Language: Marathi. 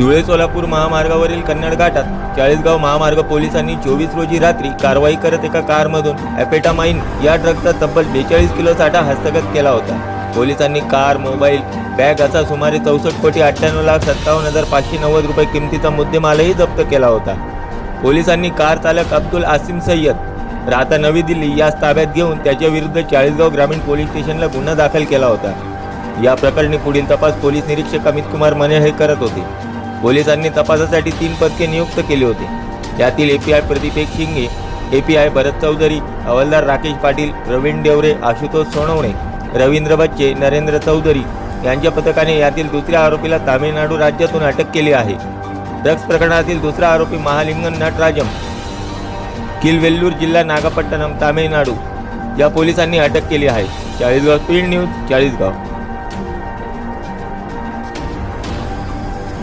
धुळे सोलापूर महामार्गावरील कन्नड घाटात चाळीसगाव महामार्ग पोलिसांनी चोवीस रोजी रात्री कारवाई करत एका कारमधून ॲपेटामाइन या ड्रगचा तब्बल बेचाळीस किलो साठा हस्तगत केला होता. पोलिसांनी कार मोबाईल बॅग असा सुमारे चौसष्ट कोटी अठ्ठ्याण्णव लाख सत्तावन्न हजार पाचशे नव्वद रुपये किमतीचा मुद्देमालही जप्त केला होता. पोलिसांनी कार चालक अब्दुल आसिम सय्यद राहता नवी दिल्ली या ताब्यात घेऊन त्याच्या विरुद्ध चाळीसगाव ग्रामीण पोलीस स्टेशनला गुन्हा दाखल केला होता. या प्रकरणी पुढील तपास पोलीस निरीक्षक अमित कुमार मने हे करत होते. पोलिसांनी तपासासाठी तीन पथके नियुक्त केले होते. त्यातील एपीआय प्रदीप शिंगे एपीआय भरत चौधरी हवालदार राकेश पाटील प्रवीण डेवरे आशुतोष सोनवणे रवींद्र बच्चे नरेंद्र चौधरी यांच्या पथकाने यातील दुसऱ्या आरोपीला तामिळनाडू राज्यातून अटक केली आहे. ड्रग्ज प्रकरणातील दुसरा आरोपी महालिंगन नटराजम किलवेल्लूर जिल्हा नागपट्टणम तामिळनाडू. या पोलिसांनी अटक केली आहे. Chalisgaon speed news Chalisgaon.